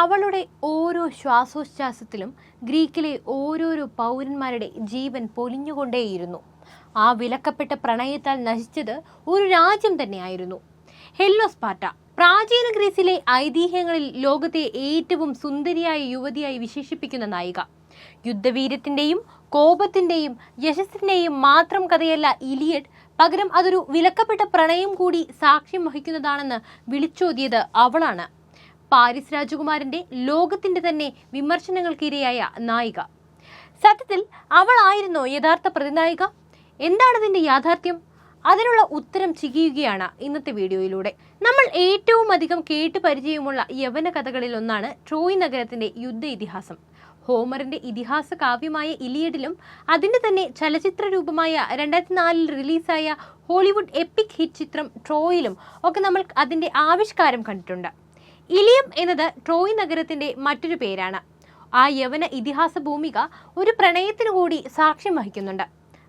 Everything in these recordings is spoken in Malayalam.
അവളുടെ ഓരോ ശ്വാസോച്ഛ്വാസത്തിലും ഗ്രീക്കിലെ ഓരോരോ പൗരന്മാരുടെ ജീവൻ പൊലിഞ്ഞുകൊണ്ടേയിരുന്നു. ആ വിലക്കപ്പെട്ട പ്രണയത്താൽ നശിച്ചത് ഒരു രാജ്യം തന്നെയായിരുന്നു. ഹെല്ലോസ്പാറ്റ പ്രാചീന ഗ്രീസിലെ ഐതിഹ്യങ്ങളിൽ ലോകത്തെ ഏറ്റവും സുന്ദരിയായ യുവതിയായി വിശേഷിപ്പിക്കുന്ന നായിക. യുദ്ധവീര്യത്തിന്റെയും കോപത്തിന്റെയും യശസ്സിന്റെയും മാത്രം കഥയല്ല ഇലിയഡ് പകരം അതൊരു വിലക്കപ്പെട്ട പ്രണയം കൂടി സാക്ഷ്യം വഹിക്കുന്നതാണെന്ന് വിളിച്ചോതിയത് അവളാണ്. പാരിസ് രാജകുമാരന്റെ ലോകത്തിന്റെ തന്നെ വിമർശനങ്ങൾക്കിരയായ നായിക. സത്യത്തിൽ അവളായിരുന്നോ യഥാർത്ഥ പ്രതിനായിക. എന്താണ് ഇതിന്റെ യാഥാർത്ഥ്യം? അതിനുള്ള ഉത്തരം ചികിയുകയാണ് ഇന്നത്തെ വീഡിയോയിലൂടെ. നമ്മൾ ഏറ്റവും അധികം കേട്ട് പരിചയമുള്ള യവന കഥകളിൽ ഒന്നാണ് ട്രോയ് നഗരത്തിന്റെ യുദ്ധ ഇതിഹാസം ഹോമറിന്റെ ഇതിഹാസ കാവ്യമായ ഇലിയഡിലും അതിന്റെ തന്നെ ചലച്ചിത്ര രൂപമായ രണ്ടായിരത്തി നാലിൽ റിലീസായ ഹോളിവുഡ് എപ്പിക് ഹിറ്റ് ചിത്രം ട്രോയിലും ഒക്കെ നമ്മൾ അതിന്റെ ആവിഷ്കാരം കണ്ടിട്ടുണ്ട്. ഇലിയം എന്നത് ട്രോയ് നഗരത്തിന്റെ മറ്റൊരു പേരാണ്. ആ യവന ഇതിഹാസ ഭൂമിക ഒരു പ്രണയത്തിനു കൂടി സാക്ഷ്യം വഹിക്കുന്നുണ്ട്.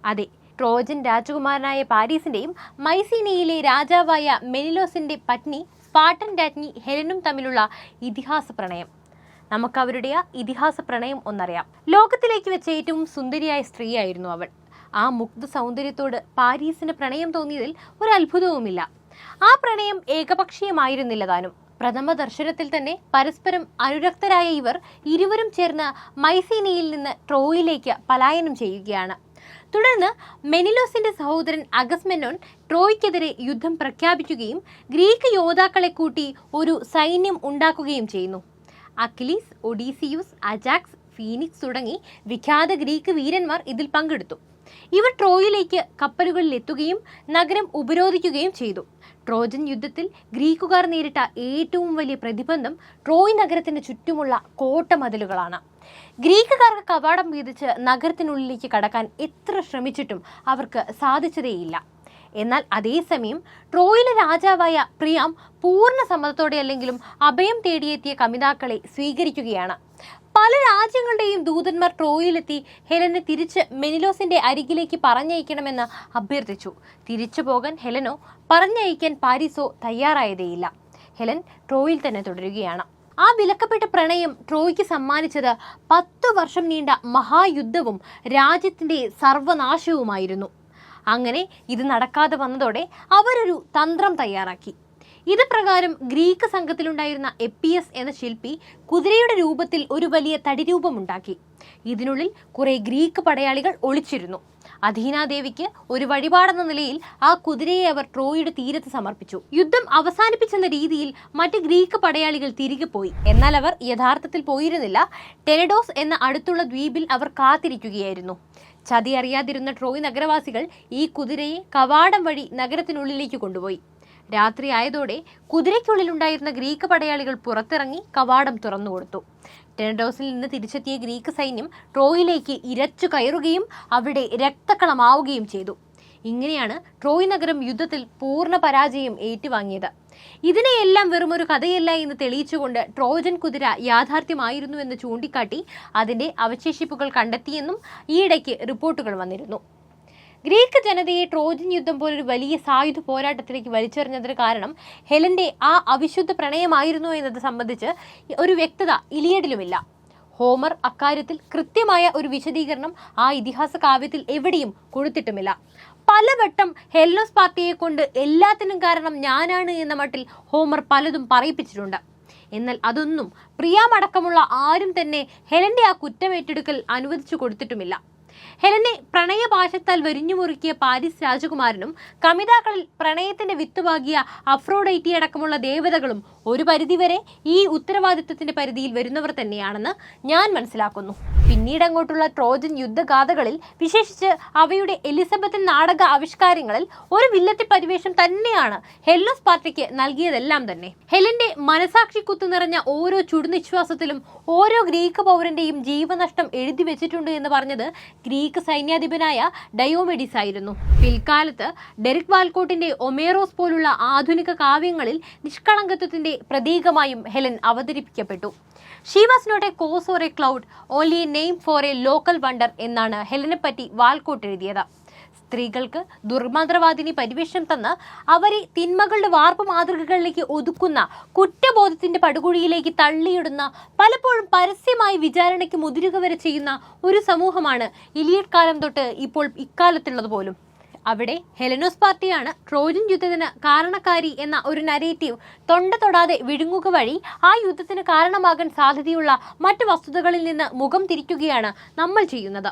അതെ ട്രോജൻ രാജകുമാരനായ പാരീസിന്റെയും മൈസീനയിലെ രാജാവായ മെനിലോസിന്റെ പത്നി സ്പാർട്ടൻ രാജ്ഞി ഹെലനും തമ്മിലുള്ള ഇതിഹാസ പ്രണയം. നമുക്ക് അവരുടെ ആ ഇതിഹാസ പ്രണയം ഒന്നറിയാം. ലോകത്തിലേക്ക് വെച്ച ഏറ്റവും സുന്ദരിയായ സ്ത്രീയായിരുന്നു അവൾ. ആ മുക്ത സൗന്ദര്യത്തോട് പാരീസിന് പ്രണയം തോന്നിയതിൽ ഒരു അത്ഭുതവുമില്ല. ആ പ്രണയം ഏകപക്ഷീയമായിരുന്നില്ല താനും. പ്രഥമ ദർശനത്തിൽ തന്നെ പരസ്പരം അനുരക്തരായ ഇവർ ഇരുവരും ചേർന്ന് മൈസീനിയിൽ നിന്ന് ട്രോയിലേക്ക് പലായനം ചെയ്യുകയാണ്. തുടർന്ന് മെനിലോസിന്റെ സഹോദരൻ അഗസ്മെനോൻ ട്രോയ്ക്കെതിരെ യുദ്ധം പ്രഖ്യാപിക്കുകയും ഗ്രീക്ക് യോദ്ധാക്കളെ കൂട്ടി ഒരു സൈന്യം ഉണ്ടാക്കുകയും ചെയ്യുന്നു. അക്കിലീസ് ഒഡീസിയൂസ് അജാക്സ് ഫീനിക്സ് തുടങ്ങി വിഖ്യാത ഗ്രീക്ക് വീരന്മാർ ഇതിൽ പങ്കെടുത്തു. ഇവർ ട്രോയിലേക്ക് കപ്പലുകളിൽ എത്തുകയും നഗരം ഉപരോധിക്കുകയും ചെയ്തു. ട്രോജൻ യുദ്ധത്തിൽ ഗ്രീക്കുകാർ നേരിട്ട ഏറ്റവും വലിയ പ്രതിബന്ധം ട്രോയ് നഗരത്തിന് ചുറ്റുമുള്ള കോട്ടമതിലുകളാണ്. ഗ്രീക്കുകാർക്ക് കവാടം വീതിച്ച് നഗരത്തിനുള്ളിലേക്ക് കടക്കാൻ എത്ര ശ്രമിച്ചിട്ടും അവർക്ക് സാധിച്ചതേയില്ല. എന്നാൽ അതേസമയം ട്രോയിലെ രാജാവായ പ്രിയാം പൂർണ സമ്മതത്തോടെ അല്ലെങ്കിലും അഭയം തേടിയെത്തിയ കമിതാക്കളെ സ്വീകരിക്കുകയാണ്. പല രാജ്യങ്ങളുടെയും ദൂതന്മാർ ട്രോയിലെത്തി ഹെലനെ തിരിച്ച് മെനിലോസിന്റെ അരികിലേക്ക് പറഞ്ഞയക്കണമെന്ന് അഭ്യർത്ഥിച്ചു. തിരിച്ചു പോകാൻ ഹെലനോ പറഞ്ഞയക്കാൻ പാരീസോ തയ്യാറായതേയില്ല. ഹെലൻ ട്രോയിൽ തന്നെ തുടരുകയാണ്. ആ വിലക്കപ്പെട്ട പ്രണയം ട്രോയ്ക്ക് സമ്മാനിച്ചത് പത്തു വർഷം നീണ്ട മഹായുദ്ധവും രാജ്യത്തിന്റെ സർവനാശവുമായിരുന്നു. അങ്ങനെ ഇത് നടക്കാതെ വന്നതോടെ അവരൊരു തന്ത്രം തയ്യാറാക്കി. ഇത് പ്രകാരം ഗ്രീക്ക് സംഘത്തിലുണ്ടായിരുന്ന എപ്പിയസ് എന്ന ശില്പി കുതിരയുടെ രൂപത്തിൽ ഒരു വലിയ തടിരൂപമുണ്ടാക്കി. ഇതിനുള്ളിൽ കുറെ ഗ്രീക്ക് പടയാളികൾ ഒളിച്ചിരുന്നു. അധീനാദേവിക്ക് ഒരു വഴിപാടെന്ന നിലയിൽ ആ കുതിരയെ അവർ ട്രോയുടെ തീരത്ത് സമർപ്പിച്ചു. യുദ്ധം അവസാനിപ്പിച്ചെന്ന രീതിയിൽ മറ്റ് ഗ്രീക്ക് പടയാളികൾ തിരികെ പോയി. എന്നാൽ അവർ യഥാർത്ഥത്തിൽ പോയിരുന്നില്ല. ടെനഡോസ് എന്ന അടുത്തുള്ള ദ്വീപിൽ അവർ കാത്തിരിക്കുകയായിരുന്നു. ചതി അറിയാതിരുന്ന ട്രോയ് നഗരവാസികൾ ഈ കുതിരയെ കവാടം വഴി നഗരത്തിനുള്ളിലേക്ക് കൊണ്ടുപോയി. രാത്രി ആയതോടെ കുതിരയ്ക്കുള്ളിലുണ്ടായിരുന്ന ഗ്രീക്ക് പടയാളികൾ പുറത്തിറങ്ങി കവാടം തുറന്നു കൊടുത്തു. ടെനഡോസിൽ നിന്ന് തിരിച്ചെത്തിയ ഗ്രീക്ക് സൈന്യം ട്രോയിലേക്ക് ഇരച്ചു കയറുകയും അവിടെ രക്തക്കളമാവുകയും ചെയ്തു. ഇങ്ങനെയാണ് ട്രോയ് നഗരം യുദ്ധത്തിൽ പൂർണ പരാജയം ഏറ്റുവാങ്ങിയത്. ഇതിനെയെല്ലാം വെറും ഒരു കഥയല്ല എന്ന് തെളിയിച്ചുകൊണ്ട് ട്രോജൻ കുതിര യാഥാർത്ഥ്യമായിരുന്നുവെന്ന് ചൂണ്ടിക്കാട്ടി അതിന്റെ അവശേഷിപ്പുകൾ കണ്ടെത്തിയെന്നും ഈയിടയ്ക്ക് റിപ്പോർട്ടുകൾ വന്നിരുന്നു. ഗ്രീക്ക് ജനതയെ ട്രോജൻ യുദ്ധം പോലൊരു വലിയ സായുധ പോരാട്ടത്തിലേക്ക് വലിച്ചെറിഞ്ഞതിന് കാരണം ഹെലന്റെ ആ അവിശുദ്ധ പ്രണയമായിരുന്നു എന്നത് സംബന്ധിച്ച് ഒരു വ്യക്തത ഇലിയഡിലുമില്ല ഹോമർ അക്കാര്യത്തിൽ കൃത്യമായ ഒരു വിശദീകരണം ആ ഇതിഹാസ കാവ്യത്തിൽ എവിടെയും കൊടുത്തിട്ടുമില്ല. പലവട്ടം ഹെല്ലോസ് പാർട്ടിയെ കൊണ്ട് എല്ലാത്തിനും കാരണം ഞാനാണ് എന്ന മട്ടിൽ ഹോമർ പലതും പറയിപ്പിച്ചിട്ടുണ്ട്. എന്നാൽ അതൊന്നും പ്രിയാമടക്കമുള്ള ആരും തന്നെ ഹെലന്റെ ആ കുറ്റമേറ്റെടുക്കൽ അനുവദിച്ചു കൊടുത്തിട്ടുമില്ല. ഹെലനെ പ്രണയപാശത്താൽ വരിഞ്ഞു മുറുക്കിയ പാരിസ് രാജകുമാരനും കമിതാക്കളിൽ പ്രണയത്തിന്റെ വിത്തുപാകിയ അഫ്രോഡൈറ്റി അടക്കമുള്ള ദേവതകളും ഒരു പരിധിവരെ ഈ ഉത്തരവാദിത്വത്തിന്റെ പരിധിയിൽ വരുന്നവർ തന്നെയാണെന്ന് ഞാൻ മനസ്സിലാക്കുന്നു. പിന്നീട് അങ്ങോട്ടുള്ള ട്രോജൻ യുദ്ധഗാഥകളിൽ വിശേഷിച്ച് അവയുടെ എലിസബത്തൻ നാടക ആവിഷ്കാരങ്ങളിൽ ഒരു വില്ലത്തി പരിവേഷം തന്നെയാണ് ഹെല്ലോസ് പാർട്ടിക്ക് നൽകിയതെല്ലാം തന്നെ. ഹെലിന്റെ മനസാക്ഷി കുത്തു നിറഞ്ഞ ഓരോ ചുടുനിശ്വാസത്തിലും ഓരോ ഗ്രീക്ക് പൗരന്റെയും ജീവനഷ്ടം എഴുതി വെച്ചിട്ടുണ്ട് എന്ന് പറഞ്ഞത് ഗ്രീക്ക് സൈന്യാധിപനായ ഡയോമെഡിസ് ആയിരുന്നു. പിൽക്കാലത്ത് ഡെറിക് വാൽക്കോട്ടിന്റെ ഒമേറോസ് പോലുള്ള ആധുനിക കാവ്യങ്ങളിൽ നിഷ്കളങ്കത്വത്തിന്റെ പ്രതീകമായും Helen അവതരിപ്പിക്കപ്പെട്ടു. She was not a cause or a cloud only a name for a local wonder എന്നാണ് ഹെലനെ പറ്റി വാൽക്കോട്ട് എഴുതിയത് സ്ത്രീകൾക്ക് ദുർമന്ത്രവാദിനി പരിവേഷം തന്ന് അവരെ തിന്മകളുടെ വാർപ്പ് മാതൃകകളിലേക്ക് ഒതുക്കുന്ന കുറ്റബോധത്തിന്റെ പടുകുഴിയിലേക്ക് തള്ളിയിടുന്ന പലപ്പോഴും പരസ്യമായി വിചാരണയ്ക്ക് മുതിരുക വരെ ചെയ്യുന്ന ഒരു സമൂഹമാണ് ഇലിയഡ് കാലം തൊട്ട് ഇപ്പോൾ ഇക്കാലത്തുള്ളത് പോലും. അവിടെ ഹെലനോസ് പാർട്ടിയാണ് ട്രോജൻ യുദ്ധത്തിന് കാരണക്കാരി എന്ന ഒരു നരേറ്റീവ് തൊണ്ട തൊടാതെ വിഴുങ്ങുക വഴി ആ യുദ്ധത്തിന് കാരണമാകാൻ സാധ്യതയുള്ള മറ്റു വസ്തുതകളിൽ നിന്ന് മുഖം തിരിക്കുകയാണ് നമ്മൾ ചെയ്യുന്നത്.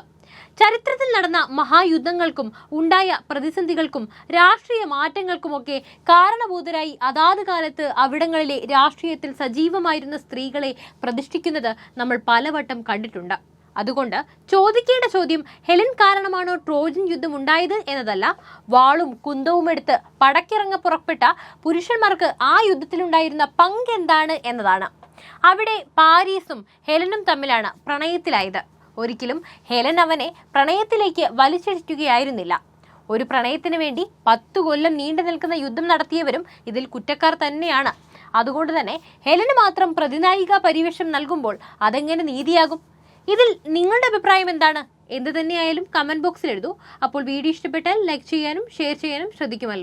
ചരിത്രത്തിൽ നടന്ന മഹായുദ്ധങ്ങൾക്കും ഉണ്ടായ പ്രതിസന്ധികൾക്കും രാഷ്ട്രീയ മാറ്റങ്ങൾക്കുമൊക്കെ കാരണഭൂതരായി അതാത് കാലത്ത് അവിടങ്ങളിലെ രാഷ്ട്രീയത്തിൽ സജീവമായിരുന്ന സ്ത്രീകളെ പ്രതിഷ്ഠിക്കുന്നത് നമ്മൾ പലവട്ടം കണ്ടിട്ടുണ്ട്. അതുകൊണ്ട് ചോദിക്കേണ്ട ചോദ്യം ഹെലൻ കാരണമാണോ ട്രോജൻ യുദ്ധം ഉണ്ടായത് എന്നതല്ല വാളും കുന്തവും എടുത്ത് പടക്കിറങ്ങ പുറപ്പെട്ട പുരുഷന്മാർക്ക് ആ യുദ്ധത്തിലുണ്ടായിരുന്ന പങ്ക് എന്താണ് എന്നതാണ്. അവിടെ പാരീസും ഹെലനും തമ്മിലാണ് പ്രണയത്തിലായത്. ഒരിക്കലും ഹെലൻ അവനെ പ്രണയത്തിലേക്ക് വലിച്ചടിക്കുകയായിരുന്നില്ല ഒരു പ്രണയത്തിന് വേണ്ടി പത്തു കൊല്ലം നീണ്ടു നിൽക്കുന്ന യുദ്ധം നടത്തിയവരും ഇതിൽ കുറ്റക്കാർ തന്നെയാണ്. അതുകൊണ്ട് തന്നെ ഹെലന് മാത്രം പ്രതിനായിക പരിവേഷം നൽകുമ്പോൾ അതെങ്ങനെ നീതിയാകും? ഇതിൽ നിങ്ങളുടെ അഭിപ്രായം എന്താണ്? എന്ത് തന്നെയായാലും കമന്റ് ബോക്സിൽ എഴുതൂ. അപ്പോൾ വീഡിയോ ഇഷ്ടപ്പെട്ടാൽ ലൈക്ക് ചെയ്യാനും ഷെയർ ചെയ്യാനും ശ്രദ്ധിക്കുമല്ലോ.